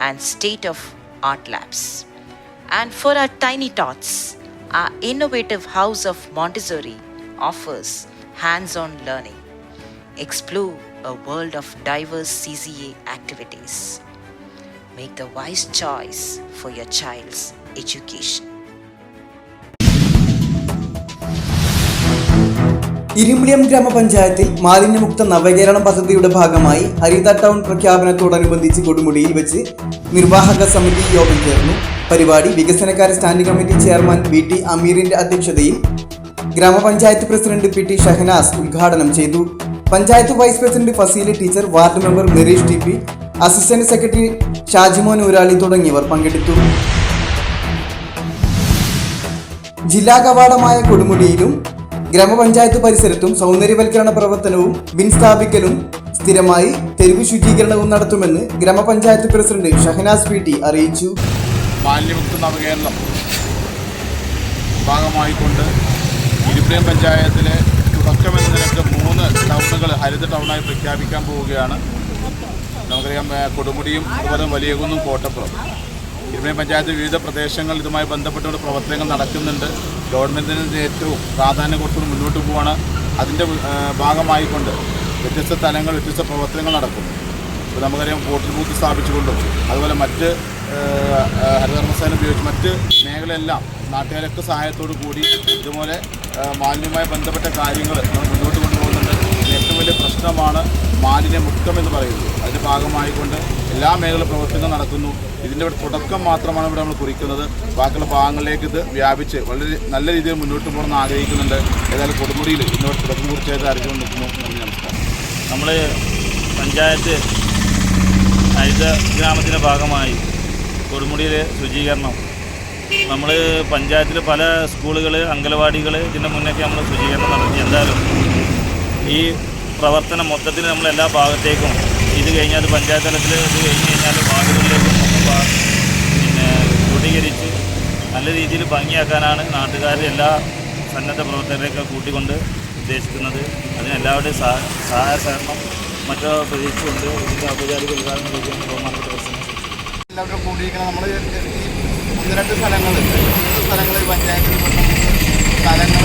and state of art labs. And for our tiny tots, our innovative House of Montessori offers hands on learning. Explore a world of diverse CCA activities. Make the wise choice for your child's education. Irimbiliyam ഗ്രാമപഞ്ചായത്തിൽ മാലിന്യമുക്ത നവകേരളം പദ്ധതിയുടെ ഭാഗമായി ഹരിത town പ്രഖ്യാപനത്തോടനുബന്ധിച്ച് കൊടുമുടിയിൽ വെച്ച് നിർവാഹക സമിതി യോഗം ചേർന്നു. പരിപാടി വികസനകാര്യ standing committee chairman V T അമീറിന്റെ അധ്യക്ഷതയിൽ ഗ്രാമപഞ്ചായത്ത് പ്രസിഡന്റ് പി ടി ഷഹനാസ് ഉദ്ഘാടനം ചെയ്തു. Panchayat vice president Faseela teacher ward member Mereesh T P assistant secretary Shajimon Urali തുടങ്ങിയവർ പങ്കെടുത്തു. ജില്ലാ കവാടമായ കൊടുമുടിയിലും ഗ്രാമപഞ്ചായത്ത് പരിസരത്തും സൗന്ദര്യവൽക്കരണ പ്രവർത്തനവും ബിൻ സ്ഥാപിക്കലും സ്ഥിരമായി തെരുവ് ശുചീകരണവും നടത്തുമെന്ന് ഗ്രാമപഞ്ചായത്ത് പ്രസിഡന്റ് ഷഹനാസ് പി ടി അറിയിച്ചു. നവകേരളം ഭാഗമായിക്കൊണ്ട് ഇരിപ്പിളിയം പഞ്ചായത്തിലെ തുടക്കമെന്ന നിലയ്ക്ക് മൂന്ന് ടൗണുകൾ ഹരിത ടൗണായി പ്രഖ്യാപിക്കാൻ പോവുകയാണ്. നമുക്കറിയാം കൊടുമുടിയും അതുപോലെ വലിയകുന്നും കോട്ടപ്പുറം. ഇരിപ്പിളിയം പഞ്ചായത്ത് വിവിധ പ്രദേശങ്ങൾ ഇതുമായി ബന്ധപ്പെട്ടുകൊണ്ട് പ്രവർത്തനങ്ങൾ നടക്കുന്നുണ്ട്. ഗവൺമെന്റിന് ഏറ്റവും പ്രാധാന്യം കൊടുത്തുകൊണ്ട് മുന്നോട്ട് പോവാണ്. അതിന്റെ ഭാഗമായിക്കൊണ്ട് വ്യത്യസ്ത തലങ്ങൾ വ്യത്യസ്ത പ്രവർത്തനങ്ങൾ നടക്കുന്നു. ഇപ്പോൾ നമുക്കറിയാം വോട്ടർ ബൂത്ത് സ്ഥാപിച്ചുകൊണ്ടും അതുപോലെ മറ്റ് ഹരിതകർമ്മസേന ഉപയോഗിച്ച് മറ്റ് മേഖലയെല്ലാം നാട്ടുകാരൊക്കെ സഹായത്തോടു കൂടി ഇതുപോലെ മാലിന്യവുമായി ബന്ധപ്പെട്ട കാര്യങ്ങൾ നമ്മൾ മുന്നോട്ട് കൊണ്ടുപോകുന്നുണ്ട്. ഏറ്റവും വലിയ പ്രശ്നമാണ് മാലിന്യമുക്തം എന്ന് പറയുന്നത്. അതിന്റെ ഭാഗമായിക്കൊണ്ട് എല്ലാ മേഖല പ്രവർത്തനങ്ങൾ നടക്കുന്നു. ഇതിന്റെ ഒരു തുടക്കം മാത്രമാണ് ഇവിടെ നമ്മൾ കുറിക്കുന്നത്. ബാക്കിയുള്ള ഭാഗങ്ങളിലേക്ക് ഇത് വ്യാപിച്ച് വളരെ നല്ല രീതിയിൽ മുന്നോട്ട് പോകണമെന്ന് ആഗ്രഹിക്കുന്നുണ്ട്. ഏതായാലും കൊടുമുടിയിൽ ഇന്നോട് തുടക്കം കുറിച്ചായിട്ട് അറിഞ്ഞുകൊണ്ട് നിൽക്കുന്നു. നന്ദി നമസ്കാരം. നമ്മൾ പഞ്ചായത്ത് ഹരിത ഗ്രാമത്തിന്റെ ഭാഗമായി കൊടുമുടിയിലെ ശുചീകരണം. നമ്മൾ പഞ്ചായത്തിൽ പല സ്കൂളുകൾ അംഗനവാടികൾ ഇതിന്റെ മുന്നൊക്കെ നമ്മൾ ശുചീകരണം നടത്തി. എന്തായാലും ഈ പ്രവർത്തനം മൊത്തത്തിൽ നമ്മൾ എല്ലാ ഭാഗത്തേക്കും ഇത് കഴിഞ്ഞാൽ അത് പഞ്ചായത്ത് തലത്തിൽ ഇത് കഴിഞ്ഞ് കഴിഞ്ഞാൽ വാർഡുകളിലേക്കും പിന്നെ ക്രോഡീകരിച്ച് നല്ല രീതിയിൽ ഭംഗിയാക്കാനാണ് നാട്ടുകാർ എല്ലാ സന്നദ്ധ പ്രവർത്തകരെയൊക്കെ കൂട്ടിക്കൊണ്ട് ഉദ്ദേശിക്കുന്നത്. അതിന് എല്ലാവരുടെയും സഹ സഹായ സഹകരണം മറ്റോ പ്രതീക്ഷിച്ചുകൊണ്ട് ഇതിന്റെ ഔപചാരിക ഉദ്ഘാടനം ബഹുമാനപ്പെട്ട പ്രസിഡന്റ്. എല്ലാവരും കൂടിയിരിക്കണം നമ്മൾ ഈ ഒന്ന് രണ്ട് സ്ഥലങ്ങൾ സ്ഥലങ്ങൾ പഞ്ചായത്തിൽ സ്ഥലങ്ങൾ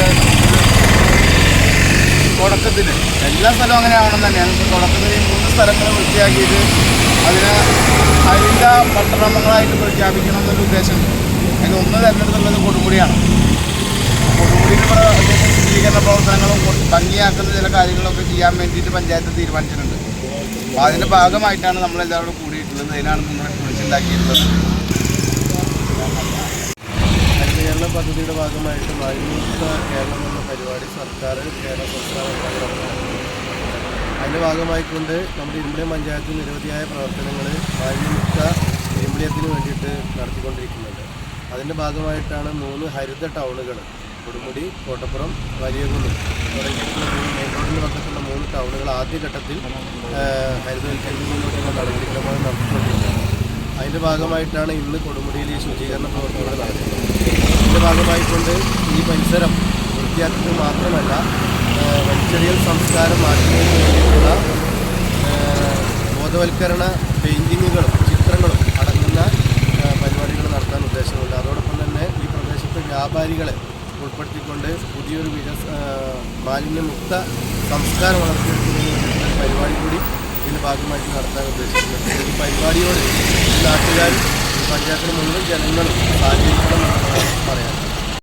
തുടക്കത്തിൽ എല്ലാ സ്ഥലവും അങ്ങനെ ആവണം തന്നെയാണ്. തുടക്കത്തിൽ മൂന്ന് സ്ഥലങ്ങൾ വൃത്തിയാക്കിയിട്ട് അതിന് ഹരിത പട്ടണങ്ങളായിട്ട് പ്രഖ്യാപിക്കണം എന്നൊരു ഉദ്ദേശമുണ്ട് അതിൽ ഒന്ന് തിരഞ്ഞെടുത്തുള്ളത് കൊടുമുടിയാണ്. കൊടുമുടിയിൽ ശുചീകരണ പ്രവർത്തനങ്ങളും ഭംഗിയാക്കുന്ന ചില കാര്യങ്ങളൊക്കെ ചെയ്യാൻ വേണ്ടിയിട്ട് പഞ്ചായത്ത് തീരുമാനിച്ചിട്ടുണ്ട്. അപ്പോൾ അതിന്റെ ഭാഗമായിട്ടാണ് നമ്മളെല്ലാവരും കൂടിയിട്ടുള്ളത്. അതിനാണ് നമ്മളെ വിളിച്ചുണ്ടാക്കിയിട്ടുള്ളത്. പദ്ധതിയുടെ ഭാഗമായിട്ട് വായുമുക്ത കേരളം എന്ന പരിപാടി സർക്കാർ കേരള സംസ്ഥാന അതിന്റെ ഭാഗമായിക്കൊണ്ട് നമ്മുടെ ഇരുമ്പിളിയം പഞ്ചായത്തിൽ നിരവധിയായ പ്രവർത്തനങ്ങൾ വായുമുക്ത ഇരുമ്പിളിയത്തിന് വേണ്ടിയിട്ട് നടത്തിക്കൊണ്ടിരിക്കുന്നുണ്ട്. അതിന്റെ ഭാഗമായിട്ടാണ് മൂന്ന് ഹരിത ടൗണുകൾ കൊടുമുടി കോട്ടപ്പുറം വലിയകുന്ന് തുടങ്ങിയിട്ടുള്ള മൂന്ന് മെയിൻ പക്കത്തുള്ള മൂന്ന് ടൗണുകൾ ആദ്യഘട്ടത്തിൽ ഹരിതവൽക്കരിക്കുന്നതിനുള്ള നടപടിക്രമങ്ങൾ നടത്തിക്കൊണ്ടിരിക്കുന്നത് അതിന്റെ ഭാഗമായിട്ടാണ് ഇന്ന് കൊടുമുടിയിൽ ഈ ശുചീകരണ പ്രവർത്തനങ്ങൾ നടക്കുന്നത്. ഇതിന്റെ ഭാഗമായിക്കൊണ്ട് ഈ പരിസരം വൃത്തിയാക്കുന്നത് മാത്രമല്ല വലിച്ചെറിയൽ സംസ്കാരം മാറ്റുന്നതിന് വേണ്ടിയിട്ടുള്ള ബോധവൽക്കരണ പെയിന്റിങ്ങുകളും ചിത്രങ്ങളും അടങ്ങുന്ന പരിപാടികൾ നടത്താൻ ഉദ്ദേശമുണ്ട്. അതോടൊപ്പം തന്നെ ഈ പ്രദേശത്തെ വ്യാപാരികളെ ഉൾപ്പെടുത്തിക്കൊണ്ട് പുതിയൊരു വികസ മാലിന്യമുക്ത സംസ്കാരം വളർത്തിയെടുക്കുന്നതിന് വേണ്ടിയിട്ടുള്ള പരിപാടി കൂടി ഇതിന്റെ ഭാഗമായിട്ട് നടത്താൻ ഉദ്ദേശിക്കുന്നത് ഈ പരിപാടിയോട് നാട്ടുകാരും പഞ്ചായത്തിന് മുഴുവൻ ജനങ്ങളും സഹകരിക്കണം പറയാൻ